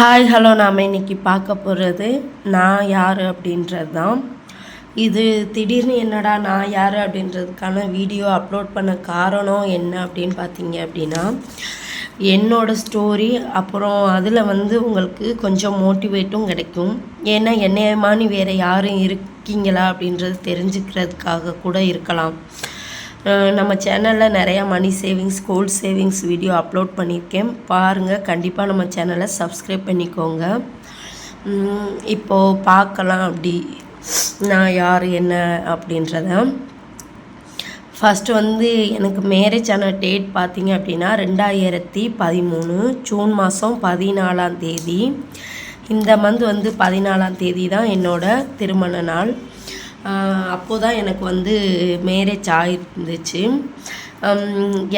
Hi hello நாம் இன்றைக்கி பார்க்க போகிறது நான் யார் அப்படின்றது தான் இது திடீர்னு என்னடா நான் யார் அப்படின்றதுக்கான வீடியோ அப்லோட் பண்ண காரணம் என்ன அப்படின்னு பார்த்தீங்க அப்படின்னா என்னோட ஸ்டோரி அப்புறம் அதில் வந்து உங்களுக்கு கொஞ்சம் மோட்டிவேட்டும் கிடைக்கும். ஏன்னா என்னையமானி வேறு யாரும் இருக்கீங்களா அப்படின்றது தெரிஞ்சுக்கிறதுக்காக கூட இருக்கலாம். நம்ம சேனலில் நிறையா money savings gold savings video upload பண்ணியிருக்கேன். பாருங்கள் கண்டிப்பாக நம்ம சேனலை சப்ஸ்கிரைப் பண்ணிக்கோங்க. இப்போது பார்க்கலாம் அப்படி. நான் யார் என்ன அப்படின்றத. ஃபஸ்ட்டு வந்து எனக்கு மேரேஜ் ஆன டேட் பார்த்தீங்க அப்படின்னா ரெண்டாயிரத்தி பதிமூணு ஜூன் மாதம் பதினாலாம் தேதி. இந்த மந்த் வந்து பதினாலாம் தேதி தான் என்னோட திருமண நாள். அப்போது தான் எனக்கு வந்து மேரேஜ் ஆகிருந்துச்சு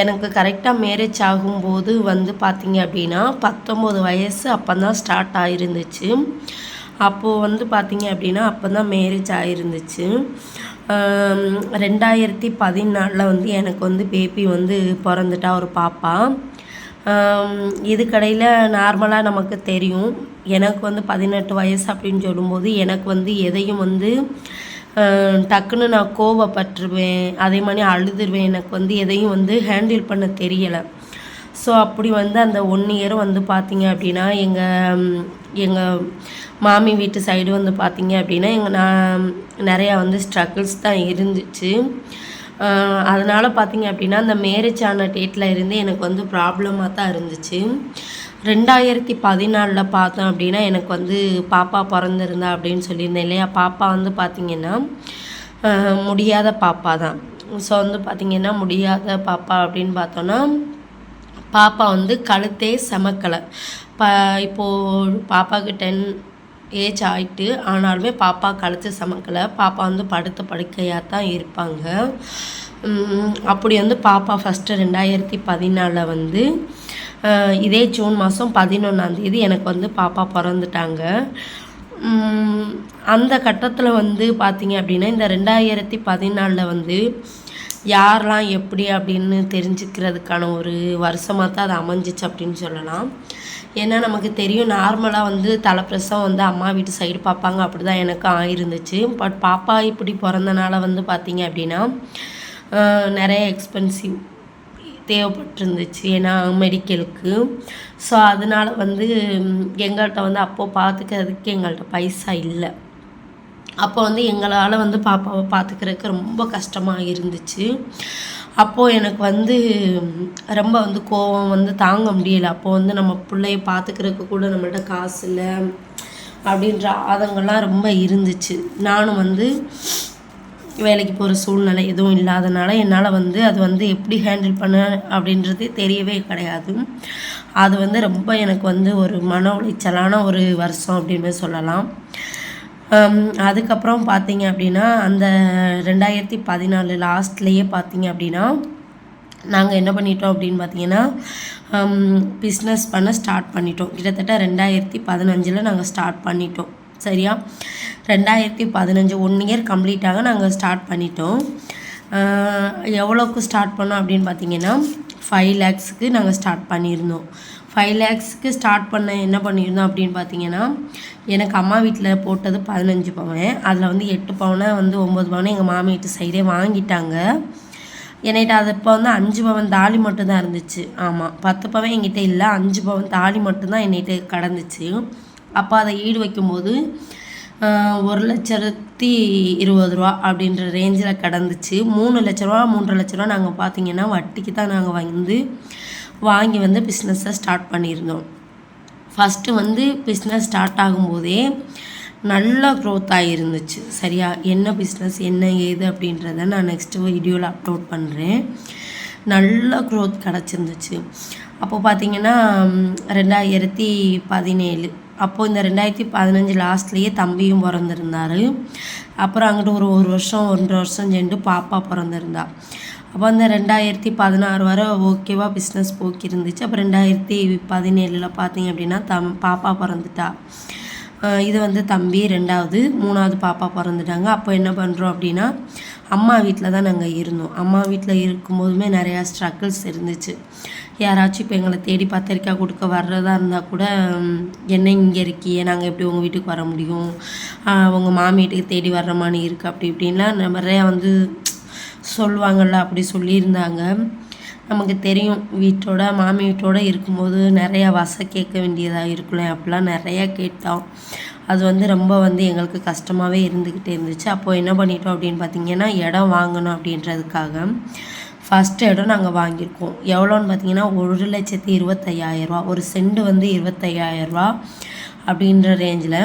எனக்கு கரெக்டாக மேரேஜ் ஆகும்போது வந்து பார்த்தீங்க அப்படின்னா பத்தொம்போது வயசு அப்போ தான் ஸ்டார்ட் ஆகிருந்துச்சு அப்போது வந்து பார்த்தீங்க அப்படின்னா அப்போ தான் மேரேஜ் ஆகிருந்துச்சு ரெண்டாயிரத்தி பதினாலில் வந்து எனக்கு வந்து பேபி வந்து பிறந்துட்டா ஒரு பாப்பா. இதுக்கடையில் நார்மலாக நமக்கு தெரியும். எனக்கு வந்து பதினெட்டு வயசு அப்படின்னு சொல்லும்போது எனக்கு வந்து எதையும் வந்து டக்குன்னு நான் கோவப்பட்டுருவேன் அதே மாதிரி அழுதுருவேன். எனக்கு வந்து எதையும் வந்து ஹேண்டில் பண்ண தெரியலை. ஸோ அப்படி வந்து அந்த ஒன் இயர் வந்து பார்த்தீங்க அப்படின்னா எங்கள் எங்கள் மாமி வீட்டு சைடு வந்து பார்த்தீங்க அப்படின்னா எங்கள் நான் நிறையா வந்து ஸ்ட்ரகிள்ஸ் தான் இருந்துச்சு. அதனால் பார்த்தீங்க அப்படின்னா அந்த மேரேஜ் ஆன டேட்டில் இருந்து எனக்கு வந்து ப்ராப்ளமாக தான் இருந்துச்சு. ரெண்டாயிரத்தி பதினாலில் பார்த்தோம் அப்படின்னா எனக்கு வந்து பாப்பா பிறந்திருந்தா அப்படின்னு சொல்லியிருந்தேன் இல்லையா? பாப்பா வந்து பார்த்திங்கன்னா முடியாத பாப்பா தான். ஸோ வந்து பார்த்திங்கன்னா முடியாத பாப்பா அப்படின்னு பார்த்தோன்னா பாப்பா வந்து கழுத்தே செமக்கலை. ப இப்போது பாப்பாவுக்கு டென் ஏஜ் ஆயிட்டு ஆனாலுமே பாப்பா கழுத்து சமக்கலை. பாப்பா வந்து படுத்த படுக்கையாக தான் இருப்பாங்க. அப்படி வந்து பாப்பா ஃபஸ்ட்டு ரெண்டாயிரத்தி பதினாலில் வந்து இதே ஜூன் மாதம் பதினொன்றாந்தேதி எனக்கு வந்து பாப்பா பிறந்துட்டாங்க. அந்த கட்டத்தில் வந்து பார்த்தீங்க அப்படின்னா இந்த ரெண்டாயிரத்தி பதினாலில் வந்து யாரெல்லாம் எப்படி அப்படின்னு தெரிஞ்சுக்கிறதுக்கான ஒரு வருஷமாக தான் அது அமைஞ்சிச்சு அப்படின்னு சொல்லலாம். ஏன்னா நமக்கு தெரியும் நார்மலாக வந்து தலைப்பிரசவம் வந்து அம்மா வீட்டு சைடு பார்ப்பாங்க அப்படி தான் எனக்கு ஆயிருந்துச்சு. பட் பாப்பா இப்படி பிறந்தனால வந்து பார்த்தீங்க அப்படின்னா நிறைய எக்ஸ்பென்சிவ் தேவைப்பட்டிருந்துச்சு. ஏன்னா மெடிக்கலுக்கு ஸோ அதனால வந்து எங்கள்கிட்ட வந்து அப்போது பார்த்துக்கிறதுக்கு எங்கள்கிட்ட பைசா இல்லை. அப்போ வந்து எங்களால் வந்து பாப்பாவை பார்த்துக்கிறதுக்கு ரொம்ப கஷ்டமாக இருந்துச்சு. அப்போது எனக்கு வந்து ரொம்ப வந்து கோவம் வந்து தாங்க முடியல. அப்போது வந்து நம்ம பிள்ளைய பார்த்துக்கிறதுக்கு கூட நம்மள்ட்ட காசு இல்லை. அப்படின்ற ஆதங்கள்லாம் ரொம்ப இருந்துச்சு. நானும் வந்து வேலைக்கு போகிற சூழ்நிலை எதுவும் இல்லாதனால என்னால் வந்து அது வந்து எப்படி ஹேண்டில் பண்ண அப்படின்றது தெரியவே கிடையாது. அது வந்து ரொம்ப எனக்கு வந்து ஒரு மன உளைச்சலான ஒரு வருஷம் அப்படின்னு சொல்லலாம். அதுக்கப்புறம் பார்த்தீங்க அப்படின்னா அந்த ரெண்டாயிரத்தி பதினாலு லாஸ்ட்லேயே பார்த்தீங்க அப்படின்னா நாங்கள் என்ன பண்ணிட்டோம் அப்படின்னு பார்த்தீங்கன்னா பிஸ்னஸ் பண்ண ஸ்டார்ட் பண்ணிட்டோம். கிட்டத்தட்ட ரெண்டாயிரத்தி பதினஞ்சில் நாங்கள் ஸ்டார்ட் பண்ணிட்டோம். சரியா? ரெண்டாயிரத்தி பதினஞ்சு ஒன் இயர் கம்ப்ளீட்டாக நாங்கள் ஸ்டார்ட் பண்ணிட்டோம். எவ்வளோக்கு ஸ்டார்ட் பண்ணோம் அப்படின்னு பார்த்தீங்கன்னா ஃபைவ் லேக்ஸுக்கு நாங்கள் ஸ்டார்ட் பண்ணியிருந்தோம். ஃபைவ் லேக்ஸுக்கு ஸ்டார்ட் பண்ண என்ன பண்ணியிருந்தோம் அப்படின்னு பார்த்தீங்கன்னா எனக்கு அம்மா வீட்டில் போட்டது பதினஞ்சு பவன். அதில் வந்து எட்டு பவனை வந்து ஒம்பது பவனை எங்கள் மாமி வீட்டு சைடே வாங்கிட்டாங்க. என்கிட்ட அது இப்போ வந்து அஞ்சு பவன் தாலி மட்டும்தான் இருந்துச்சு. ஆமாம் பத்து பவன் என்கிட்ட இல்லை அஞ்சு பவன் தாலி மட்டும்தான் என்கிட்ட கடந்துச்சு. அப்போ அதை ஈடு வைக்கும்போது ஒரு லட்சத்தி இருபது ரூபா அப்படின்ற ரேஞ்சில் கடந்துச்சு. மூணு லட்ச ரூபா மூன்றரை லட்ச ரூபா நாங்கள் பார்த்திங்கன்னா வட்டிக்கு தான் நாங்கள் வந்து வாங்கி வந்து பிஸ்னஸை ஸ்டார்ட் பண்ணியிருந்தோம். ஃபஸ்ட்டு வந்து பிஸ்னஸ் ஸ்டார்ட் ஆகும்போதே நல்ல க்ரோத் ஆகிருந்துச்சு சரியா? என்ன பிஸ்னஸ் என்ன ஏது அப்படின்றத நான் நெக்ஸ்ட்டு வீடியோவில் அப்லோட் பண்ணுறேன் நல்ல க்ரோத் கிடச்சிருந்துச்சு. அப்போ பார்த்தீங்கன்னா ரெண்டாயிரத்தி பதினேழு அப்போது இந்த ரெண்டாயிரத்தி பதினஞ்சு லாஸ்ட்லேயே தம்பியும் பிறந்திருந்தார். அப்புறம் அங்கிட்டு ஒரு ஒரு வருஷம் ஒன்றரை வருஷம் சென்று பாப்பா பிறந்திருந்தா. அப்போ அந்த ரெண்டாயிரத்தி பதினாறு வரை ஓகேவா பிஸ்னஸ் போக்கி இருந்துச்சு. அப்போ ரெண்டாயிரத்தி பதினேழில் பார்த்தீங்க அப்படின்னா தம் பாப்பா பிறந்துட்டா. இது வந்து தம்பி ரெண்டாவது மூணாவது பாப்பா பிறந்துட்டாங்க. அப்போ என்ன பண்ணுறோம் அப்படின்னா அம்மா வீட்டில் தான் நாங்கள் இருந்தோம். அம்மா வீட்டில் இருக்கும்போதுமே நிறையா ஸ்ட்ரகிள்ஸ் இருந்துச்சு. யாராச்சும் இப்போ எங்களை தேடி பத்திரிக்கை கொடுக்க வர்றதா இருந்தால் கூட என்ன இங்கே இருக்கியே நாங்கள் எப்படி உங்கள் வீட்டுக்கு வர முடியும்? உங்கள் மாமி வீட்டுக்கு தேடி வர்ற மாதிரி இருக்குது அப்படி இப்படின்லாம் நிறையா வந்து சொல்லுவாங்கள்ல அப்படி சொல்லியிருந்தாங்க. நமக்கு தெரியும் வீட்டோட மாமி வீட்டோட இருக்கும்போது நிறையா வசை கேட்க வேண்டியதாக இருக்குல்ல அப்படிலாம் நிறையா கேட்டோம் அது வந்து ரொம்ப வந்து எங்களுக்கு கஷ்டமாகவே இருந்துக்கிட்டே இருந்துச்சு. அப்போது என்ன பண்ணிட்டோம் அப்படின்னு பார்த்தீங்கன்னா இடம் வாங்கணும் அப்படின்றதுக்காக ஃபஸ்ட்டு இடம் நாங்கள் வாங்கியிருக்கோம். எவ்வளோன்னு பார்த்தீங்கன்னா ஒரு லட்சத்தி இருபத்தையாயிரரூவா ஒரு செண்டு வந்து இருபத்தையாயிரரூவா அப்படின்ற ரேஞ்சில்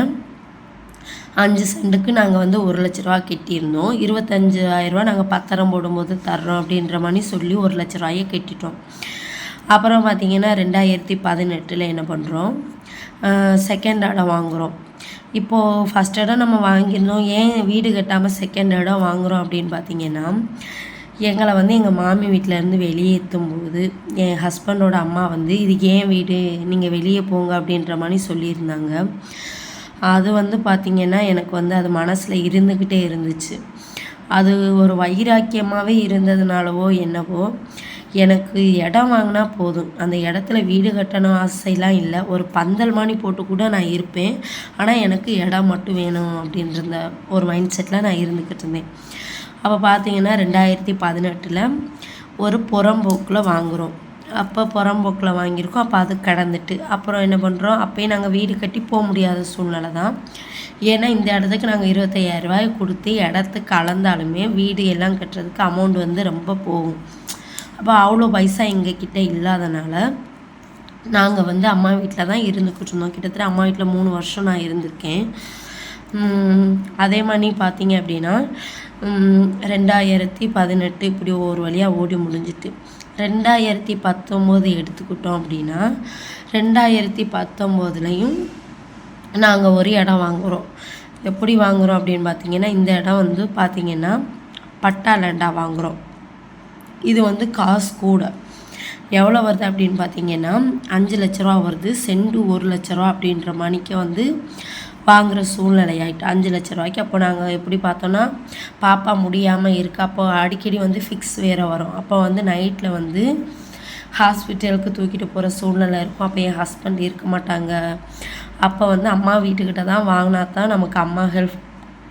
அஞ்சு சென்ட்டுக்கு நாங்கள் வந்து ஒரு லட்ச ரூபா கட்டியிருந்தோம். இருபத்தஞ்சாயிரரூவா நாங்கள் பத்திரம் போடும்போது தர்றோம் அப்படின்ற மாதிரி சொல்லி ஒரு லட்ச ரூபாயை கெட்டிட்டோம். அப்புறம் பார்த்திங்கன்னா ரெண்டாயிரத்தி பதினெட்டில் என்ன பண்ணுறோம் செகண்ட் இடம் வாங்குகிறோம் இப்போது ஃபஸ்ட் இடம் நம்ம வாங்கியிருந்தோம். ஏன் வீடு கட்டாமல் செகண்ட் இடம் வாங்குகிறோம் அப்படின்னு பார்த்தீங்கன்னா எங்களை வந்து எங்கள் மாமி வீட்டிலேருந்து வெளியேற்றும் போது என் ஹஸ்பண்டோட அம்மா வந்து இது ஏன் வீடு நீங்கள் வெளியே போங்க அப்படின்ற மாதிரி சொல்லியிருந்தாங்க. அது வந்து பார்த்திங்கன்னா எனக்கு வந்து அது மனசில் இருந்துக்கிட்டே இருந்துச்சு. அது ஒரு வைராக்கியமாகவே இருந்ததுனாலவோ என்னவோ எனக்கு இடம் வாங்கினா போதும். அந்த இடத்துல வீடு கட்டணும் ஆசைலாம் இல்லை. ஒரு பந்தல் மாணி போட்டு கூட நான் இருப்பேன். ஆனால் எனக்கு இடம் மட்டும் வேணும் அப்படின்ற ஒரு மைண்ட் செட்டில் நான் இருந்துக்கிட்டு இருந்தேன். அப்போ பார்த்தீங்கன்னா ரெண்டாயிரத்தி பதினெட்டில் ஒரு புறம்போக்கில் வாங்குகிறோம் அப்போ புறம்போக்கில் வாங்கியிருக்கோம். அப்போ அது கடந்துட்டு அப்புறம் என்ன பண்ணுறோம் அப்போயும் நாங்கள் வீடு கட்டி போக முடியாத சூழ்நிலை தான். ஏன்னா இந்த இடத்துக்கு நாங்கள் இருபத்தையாயிரரூபாய் கொடுத்து இடத்துக்கு கலந்தாலுமே வீடு எல்லாம் கட்டுறதுக்கு அமௌண்ட் வந்து ரொம்ப போகும். அப்போ அவ்வளோ பைசா எங்கள் கிட்டே இல்லாதனால நாங்கள் வந்து அம்மா வீட்டில் தான் இருந்துக்கிட்டு இருந்தோம். கிட்டத்தட்ட அம்மா வீட்டில் மூணு வருஷம் நான் இருந்திருக்கேன். அதே மாதிரி பார்த்தீங்க அப்படின்னா ரெண்டாயிரத்தி பதினெட்டு இப்படி ஒரு வழியாக ஓடி முடிஞ்சிட்டு. ரெண்டாயிரத்தி பத்தொம்போது எடுத்துக்கிட்டோம் அப்படின்னா ரெண்டாயிரத்தி பத்தொம்போதுலையும் நாங்கள் ஒரு இடம் வாங்குகிறோம் எப்படி வாங்குகிறோம் அப்படின்னு பார்த்தீங்கன்னா இந்த இடம் வந்து பார்த்திங்கன்னா பட்டா லேண்டாக வாங்குகிறோம் இது வந்து காசு கூட. எவ்வளோ வருது அப்படின்னு பார்த்தீங்கன்னா அஞ்சு லட்ச ரூபா வருது. செண்டு ஒரு லட்ச ரூபா அப்படின்ற மணிக்கு வந்து வாங்குகிற சூழ்நிலை ஆகிட்டு அஞ்சு லட்ச ரூபாய்க்கு அப்போ நாங்கள் எப்படி பார்த்தோன்னா பாப்பா முடியாமல் இருக்கு அப்போ அடிக்கடி வந்து ஃபிக்ஸ் வேறு வரும். அப்போ வந்து நைட்டில் வந்து ஹாஸ்பிட்டலுக்கு தூக்கிட்டு போகிற சூழ்நிலை இருக்கும். அப்போ என் ஹஸ்பண்ட் இருக்க மாட்டாங்க. அப்போ வந்து அம்மா வீட்டுக்கிட்ட தான் வாங்கினா தான் நமக்கு அம்மா ஹெல்ப்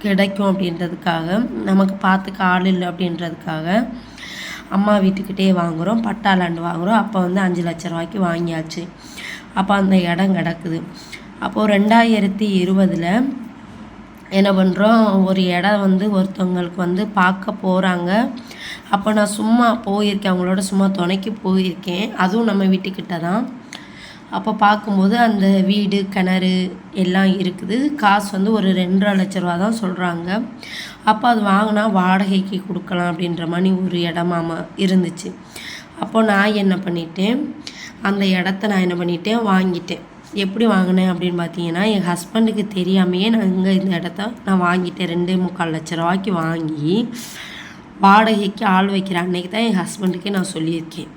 கிடைக்கும் அப்படின்றதுக்காக நமக்கு பார்த்துக்க ஆள் இல்லை அப்படின்றதுக்காக அம்மா வீட்டுக்கிட்டே வாங்குகிறோம் பட்டா லேண்டு வாங்குகிறோம் அப்போ வந்து அஞ்சு லட்ச ரூபாய்க்கு வாங்கியாச்சு. அப்போ அந்த இடம் கிடக்குது. அப்போது ரெண்டாயிரத்தி இருபதில் என்ன பண்ணுறோம் ஒரு இடம் வந்து ஒருத்தவங்களுக்கு வந்து பார்க்க போகிறாங்க அப்போ நான் சும்மா போயிருக்கேன் அவங்களோட சும்மா துணைக்கி போயிருக்கேன். அதுவும் நம்ம வீட்டுக்கிட்ட தான் அப்போ பார்க்கும்போது அந்த வீடு கிணறு எல்லாம் இருக்குது. காசு வந்து ஒரு ரெண்டரை லட்ச ரூபா தான் சொல்கிறாங்க அப்போ அது வாங்கினா வாடகைக்கு கொடுக்கலாம் அப்படின்ற மாதிரி ஒரு இடமாம இருந்துச்சு. அப்போது நான் என்ன பண்ணிட்டேன் அந்த இடத்த நான் என்ன பண்ணிட்டேன் வாங்கிட்டேன். எப்படி வாங்கினேன் அப்படின்னு பார்த்தீங்கன்னா என் ஹஸ்பண்டுக்கு தெரியாமையே நான் இங்கே இந்த இடத்த நான் வாங்கிட்டேன். ரெண்டு முக்கால் லட்ச ரூபாய்க்கு வாங்கி வாடகைக்கு ஆள் வைக்கிற அன்னைக்கு தான் என் ஹஸ்பண்டுக்கே நான் சொல்லியிருக்கேன்.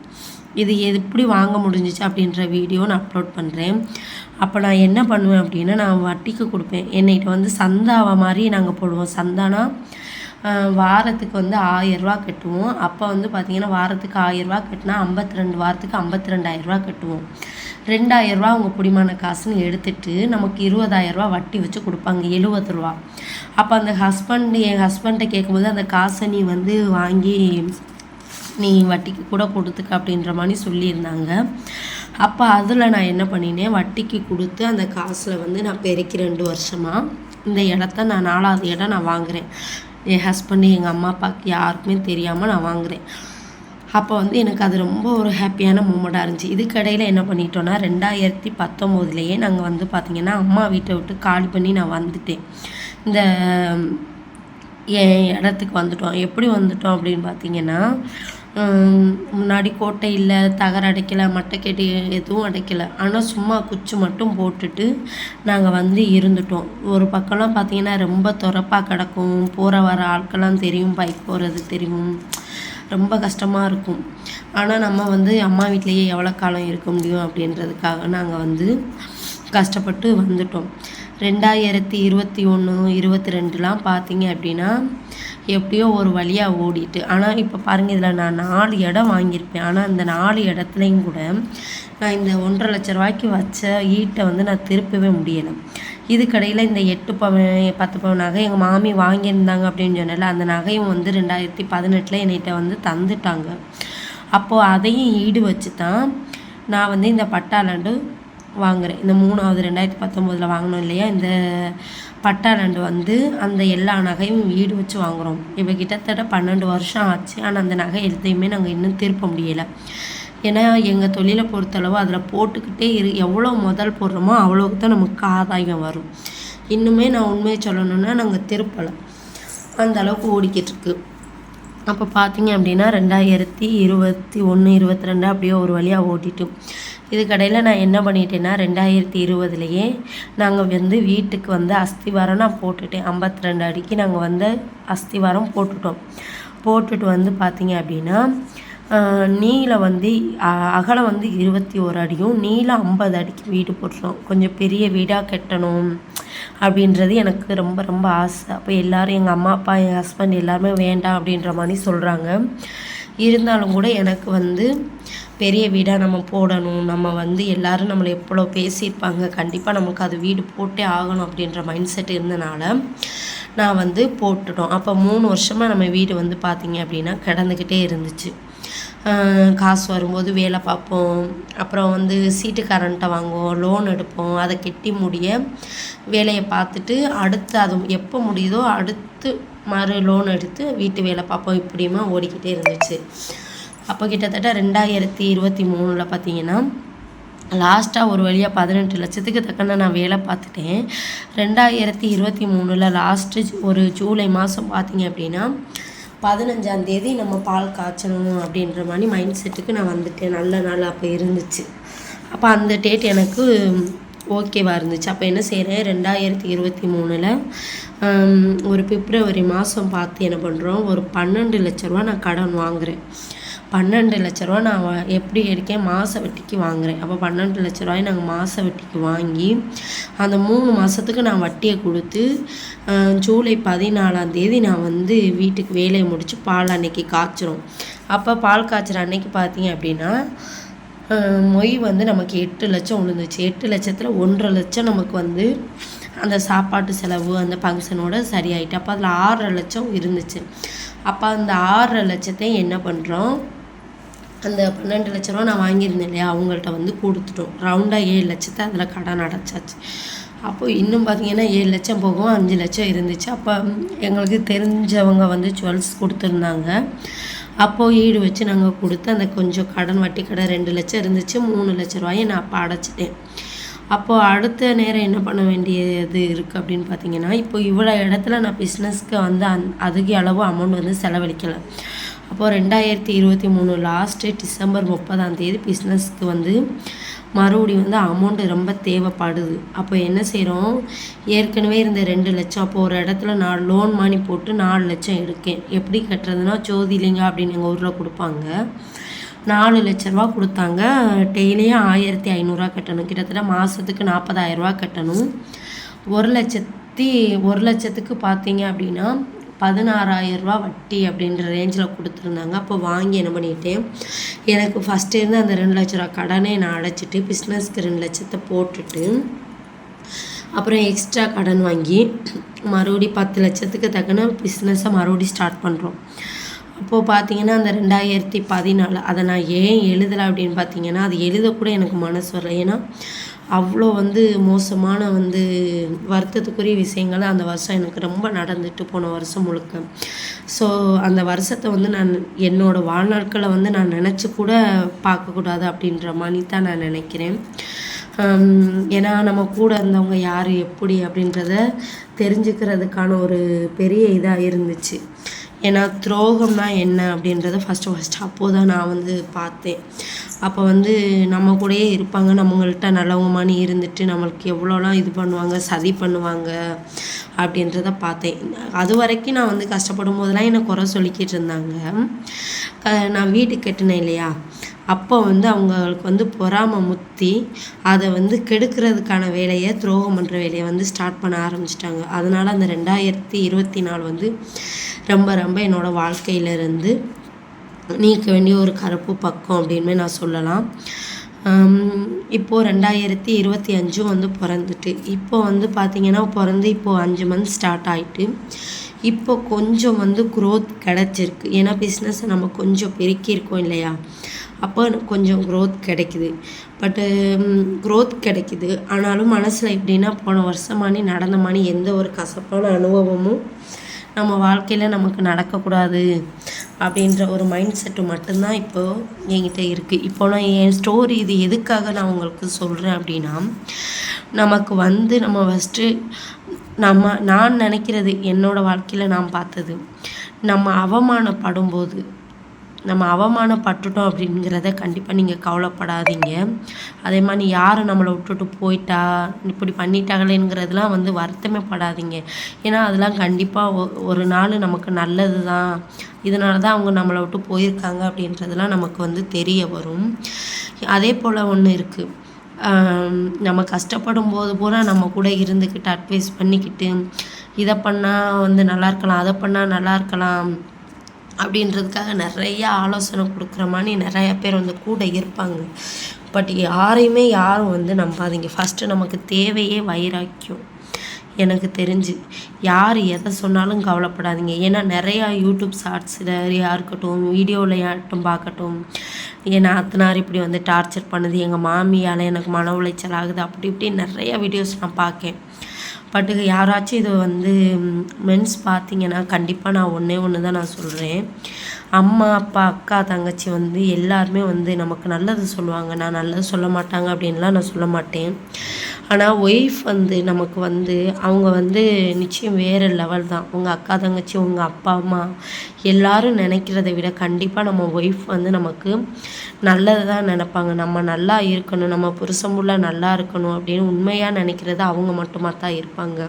இது எப்படி வாங்க முடிஞ்சிச்சு அப்படின்ற வீடியோ நான் அப்லோட் பண்ணுறேன் அப்போ நான் என்ன பண்ணுவேன் அப்படின்னா நான் வட்டிக்கு கொடுப்பேன். என்னைகிட்ட வந்து சந்தாவை மாதிரி நாங்கள் போடுவோம். சந்தானா வாரத்துக்கு வந்து ஆயரூவா கட்டுவோம். அப்போ வந்து பார்த்திங்கன்னா வாரத்துக்கு ஆயரூவா கட்டினா ஐம்பத்தி ரெண்டு வாரத்துக்கு ஐம்பத்தி ரெண்டாயிரரூவா கட்டுவோம். ரெண்டாயிரரூவா அவங்க பிடிமான காசுன்னு எடுத்துட்டு நமக்கு இருபதாயிரரூவா வட்டி வச்சு கொடுப்பாங்க எழுபது ரூபா அப்போ அந்த ஹஸ்பண்ட் என் ஹஸ்பண்ட்டை கேட்கும்போது அந்த காசை நீ வந்து வாங்கி நீ வட்டிக்கு கூட கொடுத்துக்க அப்படின்ற மாதிரி சொல்லியிருந்தாங்க. அப்போ அதில் நான் என்ன பண்ணினேன் வட்டிக்கு கொடுத்து அந்த காசில் வந்து நான் பெருக்கி ரெண்டு வருஷமாக இந்த இடத்த நான் நாலாவது இடம் நான் வாங்குகிறேன் என் ஹஸ்பண்டு எங்கள் அம்மா அப்பாவுக்கு யாருக்குமே தெரியாமல் நான் வாங்குகிறேன் அப்போ வந்து எனக்கு அது ரொம்ப ஒரு ஹாப்பியான மூமெண்ட்டாக இருந்துச்சு. இதுக்கடையில் என்ன பண்ணிட்டோன்னா ரெண்டாயிரத்தி பத்தொம்போதுலேயே நாங்கள் வந்து பார்த்திங்கன்னா அம்மா வீட்டை விட்டு காலி பண்ணி நான் வந்துட்டேன். இந்த என் இடத்துக்கு வந்துட்டோம். எப்படி வந்துட்டோம் அப்படின்னு பார்த்தீங்கன்னா முன்னாடி கோட்டை இல்லை தகர அடைக்கலை மட்டைக்கட்டி எதுவும் அடைக்கலை. ஆனால் சும்மா குச்சி மட்டும் போட்டுட்டு நாங்கள் வந்து இருந்துட்டோம். ஒரு பக்கம்லாம் பார்த்தீங்கன்னா ரொம்ப துறப்பாக கிடக்கும். போகிற வர ஆட்கள்லாம் தெரியும் பைக் போகிறது தெரியும். ரொம்ப கஷ்டமாக இருக்கும். ஆனால் நம்ம வந்து அம்மா வீட்லேயே எவ்வளோ காலம் இருக்க முடியும் அப்படின்றதுக்காக நாங்கள் வந்து கஷ்டப்பட்டு வந்துட்டோம். ரெண்டாயிரத்தி இருபத்தி ஒன்று இருபத்தி ரெண்டுலாம் பார்த்தீங்க அப்படின்னா எப்படியோ ஒரு வழியாக ஓடிட்டு ஆனால் இப்போ பாருங்கள் இதில் நான் நாலு இடம் வாங்கியிருப்பேன். ஆனால் அந்த நாலு இடத்துலையும் கூட நான் இந்த ஒன்றரை லட்ச ரூபாய்க்கு வச்ச ஈட்டை வந்து நான் திருப்பவே முடியலை. இதுக்கடையில் இந்த எட்டு பவன் பத்து பவன் நகை எங்கள் மாமி வாங்கியிருந்தாங்க அப்படின்னு சொன்னால அந்த நகையும் வந்து ரெண்டாயிரத்தி பதினெட்டில் என்கிட்ட வந்து தந்துட்டாங்க. அப்போது அதையும் ஈடு வச்சு தான் நான் வந்து இந்த பட்டாலாண்டு வாங்குகிறேன் இந்த மூணாவது ரெண்டாயிரத்தி பத்தொம்போதில் வாங்கினோம் இல்லையா? இந்த பட்டாலாண்டு வந்து அந்த எல்லா நகையும் ஈடு வச்சு வாங்குகிறோம் இப்போ கிட்டத்தட்ட பன்னெண்டு வருஷம் ஆச்சு. ஆனால் அந்த நகை எதையுமே நாங்கள் இன்னும் திருப்ப முடியலை. ஏன்னா எங்கள் தொழிலை பொறுத்தளவு அதில் போட்டுக்கிட்டே இரு எவ்வளோ முதல் போடுறோமோ அவ்வளோக்கு தான் நமக்கு ஆதாயம் வரும். இன்னுமே நான் உண்மையை சொல்லணுன்னா நாங்கள் திருப்பலை. அந்த அளவுக்கு ஓடிக்கிட்டுருக்கு. அப்போ பார்த்தீங்க அப்படின்னா ரெண்டாயிரத்தி இருபத்தி ஒன்று இருபத்தி ரெண்டு அப்படியே ஒரு வழியாக ஓட்டிட்டோம் இதுக்கடையில் நான் என்ன பண்ணிட்டேன்னா ரெண்டாயிரத்தி இருபதுலையே நாங்கள் வந்து வீட்டுக்கு வந்து அஸ்திவாரம் நான் போட்டுட்டேன். ஐம்பத்தி ரெண்டு அடிக்கு நாங்கள் வந்து அஸ்திவாரம் போட்டுட்டோம். போட்டுட்டு வந்து பார்த்தீங்க அப்படின்னா நீள வந்து அகலம் வந்து இருபத்தி ஒரு அடியும் நீளம் ஐம்பது அடிக்கு வீடு போட்டுட்டோம் கொஞ்சம் பெரிய வீடாக கட்டணும் அப்படின்றது எனக்கு ரொம்ப ரொம்ப ஆசை. அப்போ எல்லோரும் எங்கள் அம்மா அப்பா என் ஹஸ்பண்ட் எல்லாருமே வேண்டாம் அப்படின்ற மாதிரி சொல்கிறாங்க இருந்தாலும் கூட எனக்கு வந்து பெரிய வீடாக நம்ம போடணும். நம்ம வந்து எல்லோரும் நம்மளை எவ்வளோ பேசியிருப்பாங்க கண்டிப்பாக நமக்கு அது வீடு போட்டே ஆகணும் அப்படின்ற மைண்ட் செட் இருந்தனால நான் வந்து போட்டுட்டோம். அப்போ மூணு வருஷமாக நம்ம வீடு வந்து பார்த்திங்க அப்படின்னா கிடந்துக்கிட்டே இருந்துச்சு. காசு வரும்போது வேலை பார்ப்போம். அப்புறம் வந்து சீட்டு கரண்ட்டை வாங்குவோம் லோன் எடுப்போம். அதை கெட்டி முடிய வேலையை பார்த்துட்டு அடுத்து அது எப்போ முடியுதோ அடுத்து மறு லோன் எடுத்து வீட்டு வேலை பார்ப்போம். இப்படியுமா ஓடிக்கிட்டே இருந்துச்சு. அப்போ கிட்டத்தட்ட ரெண்டாயிரத்தி இருபத்தி மூணில் பார்த்தீங்கன்னா லாஸ்ட்டாக ஒரு வழியாக பதினெட்டு லட்சத்துக்கு தக்கன நான் வேலை பார்த்துட்டேன். ரெண்டாயிரத்தி இருபத்தி மூணில் லாஸ்ட்டு ஒரு ஜூலை மாதம் பார்த்தீங்க அப்படின்னா பதினஞ்சாந்தேதி நம்ம பால் காய்ச்சணும் அப்படின்ற மாதிரி மைண்ட் செட்டுக்கு நான் வந்துட்டேன். நல்ல நாள் அப்போ இருந்துச்சு. அப்போ அந்த டேட் எனக்கு ஓகேவாக இருந்துச்சு. அப்போ என்ன செய்கிறேன் ரெண்டாயிரத்தி இருபத்தி மூணில் ஒரு பிப்ரவரி மாதம் பார்த்து என்ன பண்ணுறோம் ஒரு பன்னெண்டு லட்ச ரூபா நான் கடன் வாங்குகிறேன் பன்னெண்டு லட்ச ரூபா நான் எப்படி எடுக்கேன் மாத வட்டிக்கு வாங்குகிறேன் அப்போ பன்னெண்டு லட்ச ரூபாய் நாங்கள் மாத வட்டிக்கு வாங்கி அந்த மூணு மாதத்துக்கு நான் வட்டியை கொடுத்து ஜூலை பதினாலாம் தேதி நான் வந்து வீட்டுக்கு வேலையை முடித்து பால் அன்னைக்கு காய்ச்சிரும். அப்போ பால் காய்ச்சிற அன்னைக்கு பார்த்தீங்க அப்படின்னா மொய் வந்து நமக்கு எட்டு லட்சம் விழுந்துச்சு எட்டு லட்சத்தில் ஒன்றரை லட்சம் நமக்கு வந்து அந்த சாப்பாட்டு செலவு அந்த ஃபங்க்ஷனோட சரியாயிட்டு அப்போ அதில் ஆறரை லட்சம் இருந்துச்சு. அப்போ அந்த ஆறரை லட்சத்தையும் என்ன பண்ணுறோம் அந்த பன்னெண்டு லட்ச ரூபா நான் வாங்கியிருந்தேன் இல்லையா அவங்கள்ட்ட வந்து கொடுத்துட்டோம். ரவுண்டாக ஏழு லட்சத்தை அதில் கடன் அடைச்சாச்சு. அப்போது இன்னும் பார்த்தீங்கன்னா ஏழு லட்சம் போகும் அஞ்சு லட்சம் இருந்துச்சு. அப்போ எங்களுக்கு தெரிஞ்சவங்க வந்து ஜுவல்ஸ் கொடுத்துருந்தாங்க. அப்போது ஈடு வச்சு நாங்கள் கொடுத்து அந்த கொஞ்சம் கடன் வட்டி கடன் ரெண்டு லட்சம் இருந்துச்சு. மூணு லட்ச ரூபாயை நான் அப்போ அடைச்சிட்டேன். அப்போது அடுத்த நேரம் என்ன பண்ண வேண்டியது இருக்குது அப்படின்னு பார்த்தீங்கன்னா இப்போ இவ்வளோ இடத்துல நான் பிஸ்னஸ்க்கு வந்து அந் அதிக அளவு அமௌண்ட் வந்து செலவழிக்கலை. அப்போது ரெண்டாயிரத்தி இருபத்தி மூணு லாஸ்ட்டு டிசம்பர் முப்பதாம் தேதி பிஸ்னஸ்க்கு வந்து மறுபடியும் வந்து அமௌண்ட்டு ரொம்ப தேவைப்படுது. அப்போ என்ன செய்கிறோம் ஏற்கனவே இருந்த ரெண்டு லட்சம் அப்போ ஒரு இடத்துல நான் லோன் மணி போட்டு நாலு லட்சம் எடுக்கேன். எப்படி கட்டுறதுனா ஜோதிலிங்க அப்படின்னு எங்கள் ஊரில் கொடுப்பாங்க. நாலு லட்ச ரூபா கொடுத்தாங்க. டெய்லியும் ஆயிரத்தி ஐநூறுரூவா கட்டணும். கிட்டத்தட்ட மாதத்துக்கு நாற்பதாயிரரூவா கட்டணும். ஒரு லட்சத்தி ஒரு லட்சத்துக்கு பார்த்தீங்க அப்படின்னா பதினாறாயிரரூபா வட்டி அப்படின்ற ரேஞ்சில் கொடுத்துருந்தாங்க. அப்போ வாங்கி என்ன பண்ணிட்டேன்? எனக்கு ஃபஸ்ட்டு இருந்து அந்த ரெண்டு லட்ச ரூபா கடனே நான் அடைச்சிட்டு பிஸ்னஸ்க்கு ரெண்டு லட்சத்தை போட்டுட்டு அப்புறம் எக்ஸ்ட்ரா கடன் வாங்கி மறுபடி பத்து லட்சத்துக்கு தக்கன பிஸ்னஸை மறுபடி ஸ்டார்ட் பண்ணுறோம் அப்போது பார்த்தீங்கன்னா அந்த ரெண்டாயிரத்தி பதினாலு அதை நான் ஏன் எழுதலை அப்படின்னு பார்த்தீங்கன்னா அது எழுதக்கூட எனக்கு மனசு வரல. ஏன்னா அவ்வளோ வந்து மோசமான வந்து வருத்தத்துக்குரிய விஷயங்கள் அந்த வருஷம் எனக்கு ரொம்ப நடந்துட்டு போன வருஷம் முழுக்க. ஸோ அந்த வருஷத்தை வந்து நான் என்னோடய வாழ்நாட்களை வந்து நான் நினச்சி கூட பார்க்கக்கூடாது அப்படின்ற மாதிரி தான் நான் நினைக்கிறேன். ஏன்னா நம்ம கூட இருந்தவங்க யார் எப்படி அப்படின்றத தெரிஞ்சுக்கிறதுக்கான ஒரு பெரிய இதாக இருந்துச்சு. ஏன்னா துரோகம்னா என்ன அப்படின்றத ஃபஸ்ட்டு ஃபஸ்ட்டு அப்போது தான் நான் வந்து பார்த்தேன். அப்போ வந்து நம்ம கூடயே இருப்பாங்க நம்மங்கள்ட்ட நல்லவங்க மாதிரி இருந்துட்டு நம்மளுக்கு எவ்வளோலாம் இது பண்ணுவாங்க சதி பண்ணுவாங்க அப்படின்றத பார்த்தேன். அது வரைக்கும் நான் வந்து கஷ்டப்படும் போதெல்லாம் என்னை குறை சொல்லிக்கிட்டு இருந்தாங்க. நான் வீடு கட்டினேன் இல்லையா? அப்போ வந்து அவங்களுக்கு வந்து பொறாமை முத்தி அதை வந்து கெடுக்கிறதுக்கான வேலையை துரோகம் பண்ணுற வேலையை வந்து ஸ்டார்ட் பண்ண ஆரம்பிச்சிட்டாங்க. அதனால் அந்த ரெண்டாயிரத்தி இருபத்தி நாலு வந்து ரொம்ப ரொம்ப என்னோடய வாழ்க்கையிலேருந்து நீக்க வேண்டிய ஒரு கருப்பு பக்கம் அப்படின்னு நான் சொல்லலாம். இப்போது ரெண்டாயிரத்தி இருபத்தி அஞ்சும் வந்து பிறந்துட்டு இப்போ வந்து பார்த்திங்கன்னா பிறந்து இப்போது அஞ்சு மந்த் ஸ்டார்ட் ஆகிட்டு இப்போ கொஞ்சம் வந்து க்ரோத் கிடச்சிருக்கு. ஏன்னா பிஸ்னஸை நம்ம கொஞ்சம் பெருக்கியிருக்கோம் இல்லையா? அப்போ கொஞ்சம் க்ரோத் கிடைக்குது. பட்டு க்ரோத் கிடைக்குது. ஆனாலும் மனசில் எப்படின்னா போன வருஷமானி நடந்த மாதிரி எந்த ஒரு கசப்பான அனுபவமும் நம்ம வாழ்க்கையில் நமக்கு நடக்கக்கூடாது அப்படின்ற ஒரு மைண்ட் செட்டு மட்டும்தான் இப்போது என்கிட்ட இருக்குது இப்போ நான் என் ஸ்டோரி இது எதுக்காக நான் உங்களுக்கு சொல்கிறேன் அப்படின்னா நமக்கு வந்து நம்ம ஃபஸ்ட்டு நம்ம நான் நினைக்கிறது என்னோடய வாழ்க்கையில் நான் பார்த்தது. நம்ம அவமானப்படும் போது நம்ம அவமானப்பட்டுட்டோம் அப்படிங்கிறத கண்டிப்பாக நீங்கள் கவலைப்படாதீங்க. அதே மாதிரி யார் நம்மளை விட்டுட்டு போயிட்டா இப்படி பண்ணிட்டாங்களேங்கிறதுலாம் வந்து வருத்தமே படாதீங்க. ஏன்னா அதெல்லாம் கண்டிப்பாக ஒரு நாள் நமக்கு நல்லது தான் இதனால தான் அவங்க நம்மளை விட்டு போயிருக்காங்க அப்படின்றதெல்லாம் நமக்கு வந்து தெரிய வரும். அதே போல் ஒன்று இருக்குது நம்ம கஷ்டப்படும் போது பூரா நம்ம கூட இருந்துக்கிட்டு அட்வைஸ் பண்ணிக்கிட்டு இதை பண்ணால் வந்து நல்லா இருக்கலாம் அதை பண்ணால் நல்லா இருக்கலாம். அப்படின்றதுக்காக நிறைய ஆலோசனை கொடுக்குற மாதிரி நிறையா பேர் வந்து கூட இருப்பாங்க. பட் யாரையுமே யாரும் வந்து நம்பாதீங்க. ஃபஸ்ட்டு நமக்கு தேவையே வைராக்கியம். எனக்கு தெரிஞ்சு யார் எதை சொன்னாலும் கவலைப்படாதீங்க. ஏன்னா நிறையா யூடியூப் ஷார்ட்ஸில் இருக்கட்டும் வீடியோவில் யார்ட்டும் பார்க்கட்டும் ஏன்னா அத்தனார் இப்படி வந்து டார்ச்சர் பண்ணுது எங்கள் மாமியால் எனக்கு மன உளைச்சல் ஆகுது அப்படி இப்படி நிறையா வீடியோஸ் நான் பார்க்கேன். பட் யாராச்சும் இது வந்து மென்ஸ் பார்த்தீங்கன்னா கண்டிப்பாக நான் ஒன்றே ஒன்று தான் நான் சொல்கிறேன் அம்மா அப்பா அக்கா தங்கச்சி வந்து எல்லாருமே வந்து நமக்கு நல்லது சொல்லுவாங்க. நான் நல்லது சொல்ல மாட்டாங்க அப்படின்லாம் நான் சொல்ல மாட்டேன். ஆனால் ஒய்ஃப் வந்து நமக்கு வந்து அவங்க வந்து நிச்சயம் வேறு லெவல் தான். உங்கள் அக்கா தங்கச்சி உங்கள் அப்பா அம்மா எல்லோரும் நினைக்கிறத விட கண்டிப்பாக நம்ம ஒய்ஃப் வந்து நமக்கு நல்லது தான் நினப்பாங்க. நம்ம நல்லா இருக்கணும் நம்ம புருஷமுள்ள நல்லா இருக்கணும் அப்படின்னு உண்மையாக நினைக்கிறது அவங்க மட்டுமா தான் இருப்பாங்க.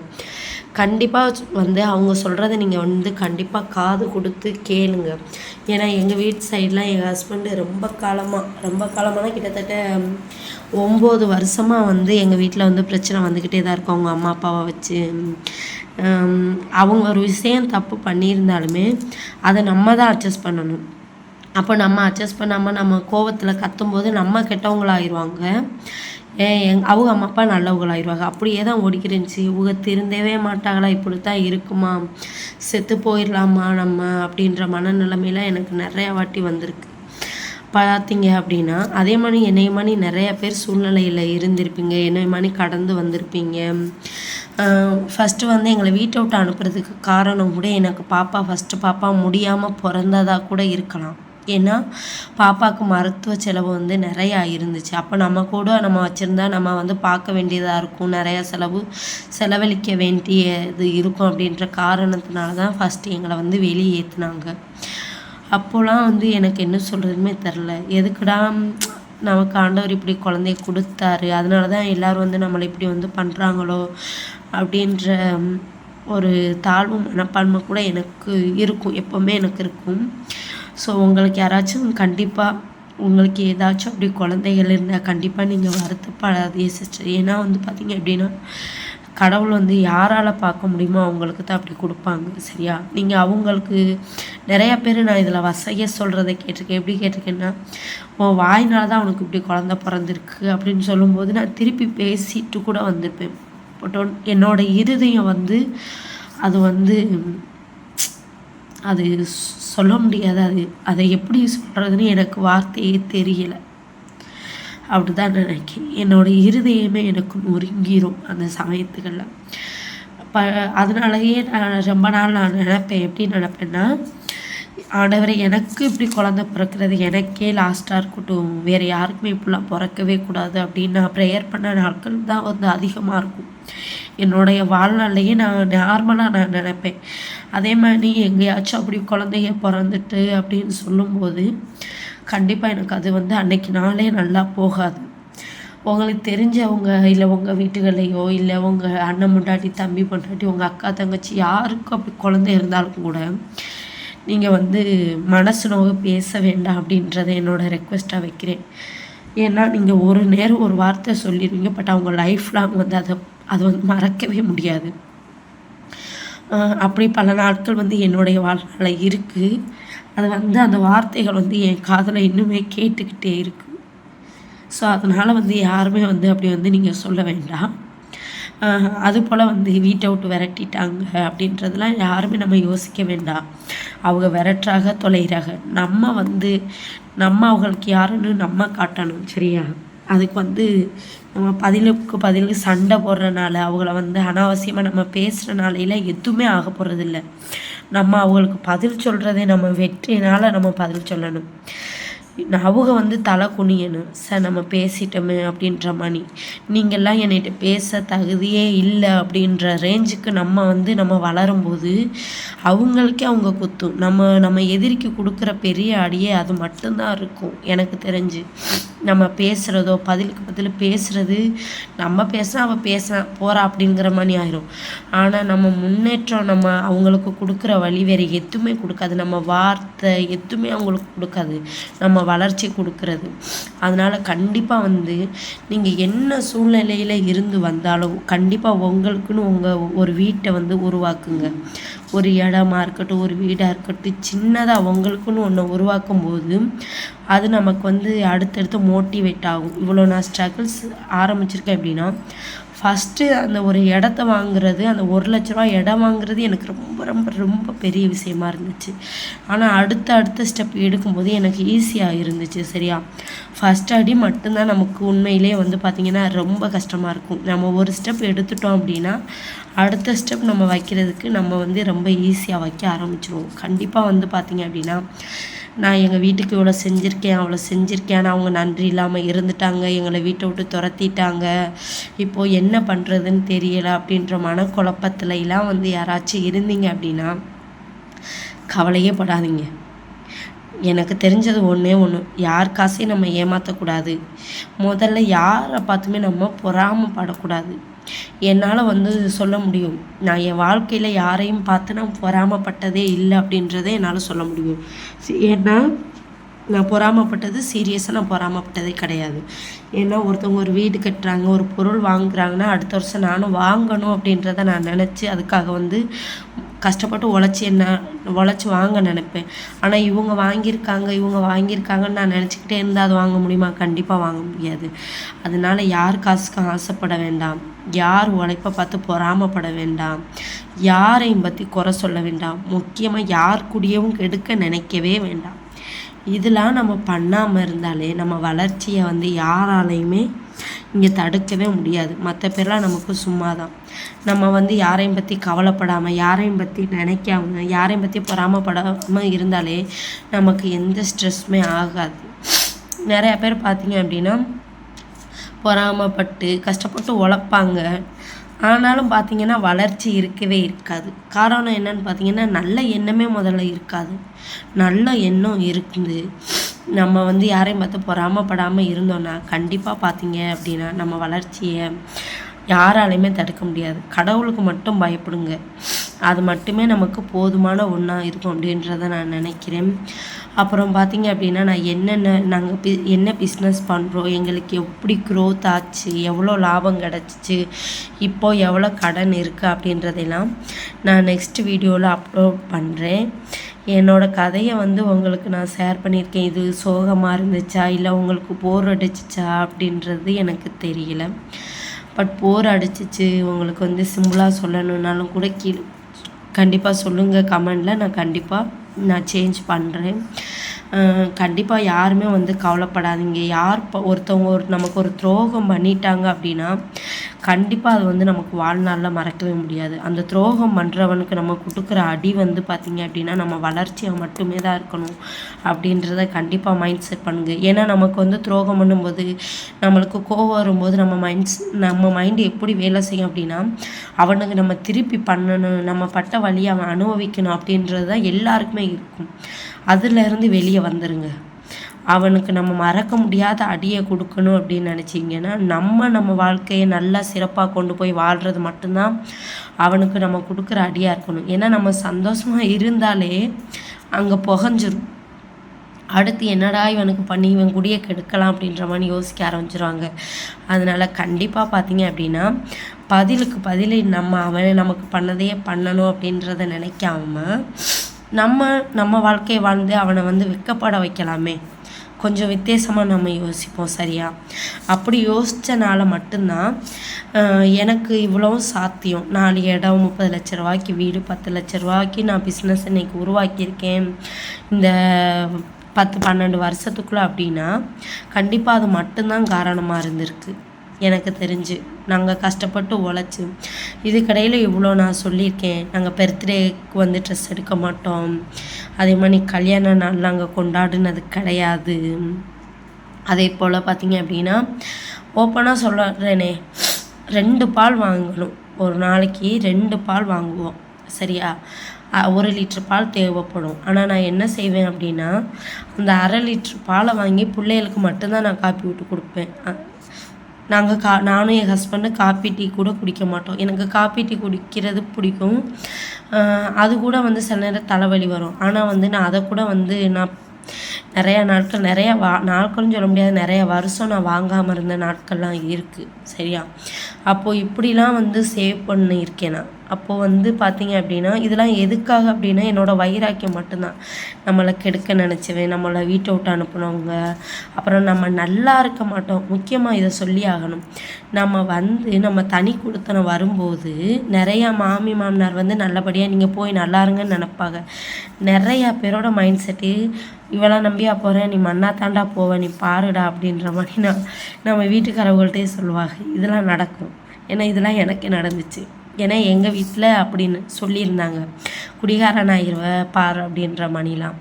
கண்டிப்பாக வந்து அவங்க சொல்கிறத நீங்கள் வந்து கண்டிப்பாக காது கொடுத்து கேளுங்க. ஏன்னா எங்கள் வீட்டு சைட்லாம் எங்கள் ஹஸ்பண்டு ரொம்ப காலமாக ரொம்ப காலமாக கிட்டத்தட்ட ஒம்பது வருஷமாக வந்து எங்கள் வீட்டில் வந்து பிரச்சனை வந்துக்கிட்டே தான் இருக்கும். அவங்க அம்மா அப்பாவை வச்சு. அவங்க ஒரு விஷயம் தப்பு பண்ணியிருந்தாலுமே அதை நம்ம தான் அட்ஜஸ்ட் பண்ணணும். அப்போ நம்ம அட்ஜஸ்ட் பண்ணாமல் நம்ம கோவத்தில் கத்தும்போது நம்ம கெட்டவங்களாயிருவாங்க. எங் அவங்க அம்மா அப்பா நல்லவங்களாயிருவாங்க. அப்படியே தான் ஓடிக்கிருந்துச்சி இவங்க திருந்தவே மாட்டாங்களா? இப்படி தான் இருக்குமா? செத்து போயிடலாமா நம்ம? அப்படின்ற மனநிலைமையில எனக்கு நிறையா வாட்டி வந்திருக்கு. பார்த்தீங்க அப்படின்னா அதே மாதிரி என்னைய மாதிரி நிறைய பேர் சூழ்நிலையில் இருந்திருப்பீங்க. என்னைய மாதிரி கடந்து வந்திருப்பீங்க. ஃபஸ்ட்டு வந்து எங்களை வீட்டை விட்டு அனுப்புறதுக்கு காரணம் கூட எனக்கு பாப்பா ஃபஸ்ட்டு பாப்பா முடியாமல் பிறந்ததாக கூட இருக்கலாம். ஏன்னா பாப்பாவுக்கு மருத்துவ செலவு வந்து நிறையா இருந்துச்சு. அப்போ நம்ம கூட நம்ம வச்சுருந்தா நம்ம வந்து பார்க்க வேண்டியதாக இருக்கும். நிறையா செலவு செலவழிக்க வேண்டியது இருக்கும் அப்படின்ற காரணத்தினால தான் ஃபஸ்ட்டு எங்களை வந்து வெளியே ஏற்றுனாங்க அப்போலாம் வந்து எனக்கு என்ன சொல்கிறதுமே தெரில. எதுக்குடா நமக்கு ஆண்டவர் இப்படி குழந்தைய கொடுத்தாரு. அதனால தான் எல்லோரும் வந்து நம்மளை இப்படி வந்து பண்ணுறாங்களோ அப்படின்ற ஒரு தாழ்வு மனப்பான்மை கூட எனக்கு இருக்கும். எப்போவுமே எனக்கு இருக்கும். ஸோ உங்களுக்கு யாராச்சும் கண்டிப்பாக உங்களுக்கு ஏதாச்சும் அப்படி குழந்தைகள் இருந்தால் கண்டிப்பாக நீங்கள் வருத்தப்படாதே சிஸ்டர் ஏன்னா வந்து பார்த்தீங்க அப்படின்னா கடவுள் வந்து யாரால் பார்க்க முடியுமோ அவங்களுக்கு தான் அப்படி கொடுப்பாங்க சரியா? நீங்கள் அவங்களுக்கு நிறையா பேர் நான் இதில் வசைய சொல்கிறத கேட்டிருக்கேன். எப்படி கேட்டிருக்கேன்னா உன் வாய்னால தான் அவனுக்கு இப்படி குழந்த பிறந்திருக்கு அப்படின்னு சொல்லும்போது நான் திருப்பி பேசிட்டு கூட வந்திருப்பேன். பட் என்னோட இருதயம் வந்து அது வந்து அது சொல்ல முடியாது. அது அதை எப்படி சொல்கிறதுன்னு எனக்கு வார்த்தையே தெரியலை. அப்படி தான் நினைக்கிறேன். என்னோடய இருதயமே எனக்கு நொறுங்கிரும் அந்த சமயத்துக்கெல்லாம். ப அதனாலயே நான் ரொம்ப நாள் நான் நினப்பேன். எப்படி நினப்பேன்னா ஆண்டவரை எனக்கு இப்படி குழந்த பிறக்கிறது எனக்கே லாஸ்ட்டாக இருக்கட்டும். வேறு யாருக்குமே இப்படிலாம் பிறக்கவே கூடாது அப்படின்னு நான் ப்ரேயர் பண்ண நாட்கள் தான் வந்து அதிகமாக இருக்கும். என்னுடைய வாழ்நாளையே நான் நார்மலாக நான் நினைப்பேன். அதே மாதிரி எங்கேயாச்சும் அப்படி குழந்தைய பிறந்துட்டு அப்படின்னு சொல்லும்போது கண்டிப்பாக எனக்கு அது வந்து அன்னைக்கு நாளே நல்லா போகாது. உங்களுக்கு தெரிஞ்சவங்க இல்லை உங்கள் வீட்டுகளையோ இல்லை உங்கள் அண்ணன் முண்டாட்டி தம்பி பொண்டாட்டி உங்கள் அக்கா தங்கச்சி யாருக்கும் அப்படி குழந்தை இருந்தாலும் கூட நீங்கள் வந்து மனசு நோக பேச வேண்டாம் அப்படின்றத என்னோடய ரெக்வெஸ்ட்டாக வைக்கிறேன். ஏன்னா நீங்கள் ஒரு நேரம் ஒரு வார்த்தை சொல்லிடுவீங்க பட் அவங்க லைஃப் லாங் வந்து அதை அதை வந்து மறக்கவே முடியாது. அப்படி பல நாட்கள் வந்து என்னுடைய வாழ்க்கையில் இருக்குது அது வந்து அந்த வார்த்தைகள் வந்து என் காதில் இன்னுமே கேட்டுக்கிட்டே இருக்குது ஸோ அதனால் வந்து யாருமே வந்து அப்படி வந்து நீங்கள் சொல்ல வேண்டாம். அதுபோல் வந்து வீட்டை விட்டு விரட்டிட்டாங்க அப்படின்றதெல்லாம் யாருமே நம்ம யோசிக்க வேண்டாம். அவங்க விரட்டுறாக தொலைகிறாக நம்ம வந்து நம்ம அவங்களுக்கு யாருன்னு நம்ம காட்டணும் சரியா? அதுக்கு வந்து நம்ம பதிலுக்கு பதிலுக்கு சண்டை போடுறனால அவங்கள வந்து அனாவசியமாக நம்ம பேசுகிறனாலையில எதுவுமே ஆக போகிறதில்ல நம்ம அவங்களுக்கு பதில் சொல்கிறதே நம்ம வெற்றினால் நம்ம பதில் சொல்லணும். அவங்க வந்து தலை குனியணும். சார் நம்ம பேசிட்டோமே அப்படின்ற மாதிரி நீங்கள்லாம் என்கிட்ட பேச தகுதியே இல்லை அப்படின்ற ரேஞ்சுக்கு நம்ம வந்து நம்ம வளரும்போது அவங்களுக்கே அவங்க குத்தும். நம்ம நம்ம எதிரிக்கு கொடுக்குற பெரிய அடியே அது மட்டும்தான் இருக்கும் எனக்கு தெரிஞ்சு. நம்ம பேசுகிறதோ பதிலுக்கு பதில் பேசுகிறது நம்ம பேசினா அவள் பேச போகிறா அப்படிங்கிற மாதிரி ஆயிரும். ஆனால் நம்ம முன்னேற்றம் நம்ம அவங்களுக்கு கொடுக்குற வழி வேறு எதுவுமே கொடுக்காது. நம்ம வார்த்தை எதுவுமே அவங்களுக்கு கொடுக்காது. நம்ம வளர்ச்சி கொடுக்குறது. அதனால் கண்டிப்பாக வந்து நீங்கள் என்ன சூழ்நிலையில் இருந்து வந்தாலும் கண்டிப்பாக உங்களுக்குன்னு உங்கள் ஒரு வீட்டை வந்து உருவாக்குங்க. ஒரு இடமா இருக்கட்டும் ஒரு வீடாக இருக்கட்டும் சின்னதாக உங்களுக்குன்னு ஒன்று உருவாக்கும் போது அது நமக்கு வந்து அடுத்தடுத்து மோட்டிவேட் ஆகும். இவ்வளோ நான் ஸ்ட்ரகிள்ஸ் ஆரம்பிச்சிருக்கேன் அப்படின்னா ஃபஸ்ட்டு அந்த ஒரு இடத்த வாங்குறது அந்த ஒரு லட்ச ரூபா இடம் வாங்குறது எனக்கு ரொம்ப ரொம்ப ரொம்ப பெரிய விஷயமா இருந்துச்சு. ஆனால் அடுத்த அடுத்த ஸ்டெப் எடுக்கும்போது எனக்கு ஈஸியாக இருந்துச்சு சரியா? ஃபஸ்ட் அடி மட்டும்தான் நமக்கு உண்மையிலே வந்து பார்த்திங்கன்னா ரொம்ப கஷ்டமாக இருக்கும். நம்ம ஒரு ஸ்டெப் எடுத்துட்டோம் அப்படின்னா அடுத்த ஸ்டெப் நம்ம வைக்கிறதுக்கு நம்ம வந்து ரொம்ப ஈஸியாக வைக்க ஆரம்பிச்சிருவோம். கண்டிப்பாக வந்து பார்த்திங்க அப்படின்னா நான் எங்கள் வீட்டுக்கு இவ்வளோ செஞ்சுருக்கேன் அவ்வளோ செஞ்சுருக்கேன் அவங்க நன்றி இல்லாமல் இருந்துட்டாங்க எங்களை வீட்டை விட்டு துரத்திட்டாங்க. இப்போது என்ன பண்ணுறதுன்னு தெரியலை அப்படின்ற மனக்குழப்பத்துலலாம் வந்து யாராச்சும் இருந்தீங்க அப்படின்னா கவலையே படாதீங்க. எனக்கு தெரிஞ்சது ஒன்றே ஒன்று யார் காசையும் நம்ம ஏமாற்றக்கூடாது முதல்ல யாரை பார்த்துமே நம்ம பொறாமப்படக்கூடாது. என்னால் வந்து சொல்ல முடியும். நான் என் வாழ்க்கையில் யாரையும் பார்த்து நான் பொறாமப்பட்டதே இல்லை அப்படின்றதே என்னால் சொல்ல முடியும். ஏன்னா நான் பொறாமப்பட்டது சீரியஸாக நான் பொறாமப்பட்டதே கிடையாது. ஏன்னா ஒருத்தவங்க ஒரு வீடு கட்டுறாங்க ஒரு பொருள் வாங்குறாங்கன்னா அடுத்த வருஷம் நானும் வாங்கணும் அப்படின்றத நான் நினச்சி அதுக்காக வந்து கஷ்டப்பட்டு உழைச்சி என்ன உழைச்சி வாங்க நினைப்பேன். ஆனால் இவங்க வாங்கியிருக்காங்க இவங்க வாங்கியிருக்காங்கன்னு நான் நினச்சிக்கிட்டே இருந்தால் அது வாங்க முடியுமா? கண்டிப்பாக வாங்க முடியாது. அதனால யார் காசுக்கும் ஆசைப்பட வேண்டாம். யார் உழைப்பை பார்த்து பொறாமப்பட வேண்டாம். யாரையும் பற்றி குறை சொல்ல வேண்டாம். முக்கியமாக யார் கூடயும் கெடுக்க நினைக்கவே வேண்டாம். இதெல்லாம் நம்ம பண்ணாமல் இருந்தாலே நம்ம வளர்ச்சியை வந்து யாராலையுமே இங்கே தடுக்கவே முடியாது. மற்ற பேர்லாம் நமக்கு சும்மா தான் நம்ம வந்து யாரையும் பற்றி கவலைப்படாமல் யாரையும் பற்றி நினைக்காம யாரையும் பற்றி பொறாமப்படாமல் இருந்தாலே நமக்கு எந்த ஸ்ட்ரெஸ்ஸுமே ஆகாது. நிறையா பேர் பார்த்தீங்க அப்படின்னா பொறாமப்பட்டு கஷ்டப்பட்டு உழைப்பாங்க. ஆனாலும் பார்த்திங்கன்னா வளர்ச்சி இருக்கவே இருக்காது. காரணம் என்னன்னு பார்த்தீங்கன்னா நல்ல எண்ணமே முதல்ல இருக்காது. நல்ல எண்ணம் இருக்குது. நம்ம வந்து யாரையும் பார்த்து பொறாமப்படாமல் இருந்தோன்னா கண்டிப்பாக பார்த்தீங்க அப்படின்னா நம்ம வளர்ச்சியை யாராலையுமே தடுக்க முடியாது. கடவுளுக்கு மட்டும் பயப்படுங்க. அது மட்டுமே நமக்கு போதுமான ஒன்றா இருக்கும் அப்படின்றத நான் நினைக்கிறேன். அப்புறம் பார்த்தீங்க அப்படின்னா நான் என்னென்ன நாங்கள் பி என்ன பிஸ்னஸ் பண்ணுறோம் எங்களுக்கு எப்படி க்ரோத் ஆச்சு எவ்வளோ லாபம் கிடச்சிச்சு இப்போது எவ்வளோ கடன் இருக்குது அப்படின்றதெல்லாம் நான் நெக்ஸ்ட் வீடியோவில் அப்லோட் பண்ணுறேன் என்னோடய கதையை வந்து உங்களுக்கு நான் ஷேர் பண்ணியிருக்கேன். இது சோகமாக இருந்துச்சா இல்லை உங்களுக்கு போர் அடிச்சிச்சா அப்படின்றது எனக்கு தெரியல. பட் போர் அடிச்சிச்சு உங்களுக்கு வந்து சிம்பிளாக சொல்லணுன்னாலும் கூட கீழே கண்டிப்பாக சொல்லுங்கள் கமெண்டில். நான் கண்டிப்பாக நான் சேஞ்ச் பண்ணுறேன் கண்டிப்பாக யாருமே வந்து கவலைப்படாதீங்க. யார் இப்போ ஒருத்தவங்க ஒரு நமக்கு ஒரு துரோகம் பண்ணிட்டாங்க அப்படின்னா கண்டிப்பாக அது வந்து நமக்கு வாழ்நாளில் மறக்கவே முடியாது. அந்த துரோகம் பண்ணுறவனுக்கு நம்ம கொடுக்குற அடி வந்து பார்த்திங்க அப்படின்னா நம்ம வளர்ச்சியாக மட்டுமே தான் இருக்கணும் அப்படின்றத கண்டிப்பாக மைண்ட் செட் பண்ணுங்கள் ஏன்னா நமக்கு வந்து துரோகம் பண்ணும்போது நம்மளுக்கு கோவம் வரும்போது நம்ம மைண்ட்ஸ் நம்ம மைண்டு எப்படி வேலை செய்யும் அப்படின்னா அவனுக்கு நம்ம திருப்பி பண்ணணும் நம்ம பட்ட வழியை அவன் அனுபவிக்கணும் அப்படின்றது தான் எல்லாருக்குமே இருக்கும். அதுலேருந்து வெளியே வந்துடுங்க அவனுக்கு நம்ம மறக்க முடியாத அடியை கொடுக்கணும் அப்படின்னு நினச்சிங்கன்னா நம்ம நம்ம வாழ்க்கையை நல்லா சிறப்பாக கொண்டு போய் வாழ்கிறது மட்டும்தான் அவனுக்கு நம்ம கொடுக்குற அடியாக இருக்கணும். ஏன்னா நம்ம சந்தோஷமாக இருந்தாலே அங்கே புகஞ்சிரும். அடுத்து என்னடா இவனுக்கு பண்ணி இவன் குடியை கெடுக்கலாம் அப்படின்ற மாதிரி யோசிக்க ஆரம்பிச்சிருவாங்க. அதனால் கண்டிப்பாக பார்த்தீங்க அப்படின்னா பதிலுக்கு பதில் நம்ம அவனை நமக்கு பண்ணதையே பண்ணணும் அப்படின்றத நினைக்காம நம்ம நம்ம வாழ்க்கையை வாழ்ந்து அவனை வந்து வெக்கப்பட வைக்கலாமே. கொஞ்சம் வித்தியாசமாக நம்ம யோசிப்போம் சரியா? அப்படி யோசித்தனால மட்டும்தான் எனக்கு இவ்வளோவும் சாத்தியம். நாலு இடம் முப்பது லட்ச ரூபாய்க்கு வீடு பத்து லட்ச ரூபாய்க்கு நான் பிஸ்னஸ் இன்னைக்கு உருவாக்கியிருக்கேன். இந்த பத்து பன்னெண்டு வருஷத்துக்குள்ளே அப்படின்னா கண்டிப்பாக அது மட்டும்தான் காரணமாக இருந்திருக்கு. எனக்கு தெரிஞ்சு. நாங்கள் கஷ்டப்பட்டு உழைச்சி. இதுக்கடையில் இவ்வளோ நான் சொல்லியிருக்கேன். நாங்கள் பர்த்டேக்கு வந்து ட்ரெஸ் எடுக்க மாட்டோம். அதே மாதிரி கல்யாண நாள் நாங்கள் கொண்டாடினது கிடையாது. அதே போல் பார்த்திங்க அப்படின்னா ஓப்பனாக சொல்கிறேனே ரெண்டு பால் வாங்கணும். ஒரு நாளைக்கு ரெண்டு பால் வாங்குவோம். சரியா? ஒரு லிட்ரு பால் தேவைப்படும். ஆனால் நான் என்ன செய்வேன் அப்படின்னா அந்த அரை லிட்ரு பாலை வாங்கி பிள்ளைகளுக்கு மட்டும்தான் நான் காப்பி விட்டு கொடுப்பேன். நாங்கள் கா நானும் என் ஹஸ்பண்டு காப்பி டீ கூட குடிக்க மாட்டோம். எனக்கு காப்பி டீ குடிக்கிறது பிடிக்கும். அது கூட வந்து சில நேரம் தலைவலி வரும். ஆனால் வந்து நான் அதை கூட வந்து நான் நிறையா நாட்கள் நிறையா வா நாட்கள்னு சொல்ல முடியாது நிறையா வருஷம் நான் வாங்காமல் இருந்த நாட்கள்லாம் இருக்குது சரியா? அப்போது இப்படிலாம் வந்து சேவ் பண்ணியிருக்கேன் நான். அப்போது வந்து பார்த்தீங்க அப்படின்னா இதெல்லாம் எதுக்காக அப்படின்னா என்னோடய வைராக்கியம் மட்டும்தான். நம்மளை கெடுக்க நினச்சவன் நம்மளை வீட்டை விட்டு அனுப்புனவங்க அப்புறம் நம்ம நல்லா இருக்க மாட்டோம். முக்கியமாக இதை சொல்லி ஆகணும். நம்ம வந்து நம்ம தனி கொடுத்தன வரும்போது நிறையா மாமி மாமனார் வந்து நல்லபடியாக நீங்கள் போய் நல்லா இருங்கன்னு நினப்பாங்க. நிறையா பேரோட மைண்ட் செட்டு இவெல்லாம் நம்பியா போகிறேன் நீ மண்ணா தாண்டா போவ நீ பாருடா அப்படின்ற மாதிரி நான் நம்ம வீட்டுக்காரவங்கள்ட்டே சொல்லுவாங்க. இதெல்லாம் நடக்கும். ஏன்னா இதெல்லாம் எனக்கு நடந்துச்சு. ஏன்னா எங்கள் வீட்டில் அப்படின்னு சொல்லியிருந்தாங்க. குடிகாரன் ஆகிருவ பாரு அப்படின்ற மணிலாம்.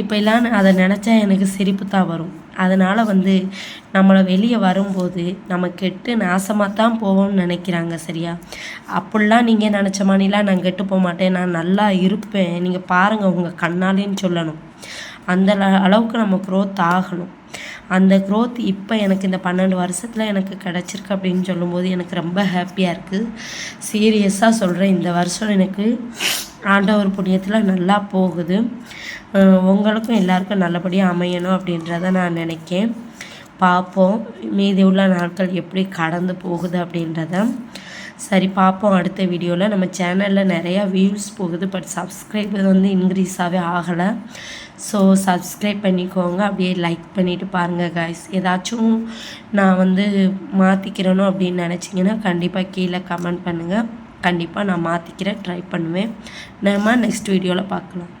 இப்போ எல்லாம் அதை நினச்சா எனக்கு சிரிப்பு தான் வரும். அதனால் வந்து நம்மளை வெளியே வரும்போது நம்ம கெட்டு நாசமாக தான் போவோம்னு நினைக்கிறாங்க சரியா? அப்படிலாம் நீங்கள் நினச்ச மாதிரிலாம் நான் கெட்டு போக மாட்டேன். நான் நல்லா இருப்பேன். நீங்கள் பாருங்கள் உங்கள் கண்ணாலேன்னு சொல்லணும். அந்த அளவுக்கு நம்ம க்ரோத் ஆகணும். அந்த க்ரோத் இப்போ எனக்கு இந்த பன்னெண்டு வருஷத்தில் எனக்கு கிடச்சிருக்கு அப்படின்னு சொல்லும்போது எனக்கு ரொம்ப ஹாப்பியாக இருக்குது சீரியஸாக சொல்கிறேன் இந்த வருஷம் எனக்கு ஆண்டவர் புண்ணியத்தில் நல்லா போகுது. உங்களுக்கும் எல்லாருக்கும் நல்லபடியாக அமையணும் அப்படின்றத நான் நினைக்கேன். பார்ப்போம். மீதி உள்ள நாட்கள் எப்படி கடந்து போகுது அப்படின்றத. சரி பார்ப்போம். அடுத்த வீடியோவில் நம்ம சேனலில் நிறையா வியூஸ் போகுது பட் சப்ஸ்கிரைபர் வந்து இன்க்ரீஸாகவே ஆகலை. ஸோ சப்ஸ்கிரைப் பண்ணிக்கோங்க. அப்படியே லைக் பண்ணிவிட்டு பாருங்கள் காய்ஸ் ஏதாச்சும் நான் வந்து மாற்றிக்கிறேனோ அப்படின்னு நினச்சிங்கன்னா கண்டிப்பாக கீழே கமெண்ட் பண்ணுங்கள் கண்டிப்பாக நான் மாற்றிக்கிறேன் ட்ரை பண்ணுவேன். நம்ம நெக்ஸ்ட் வீடியோவில் பார்க்கலாம்.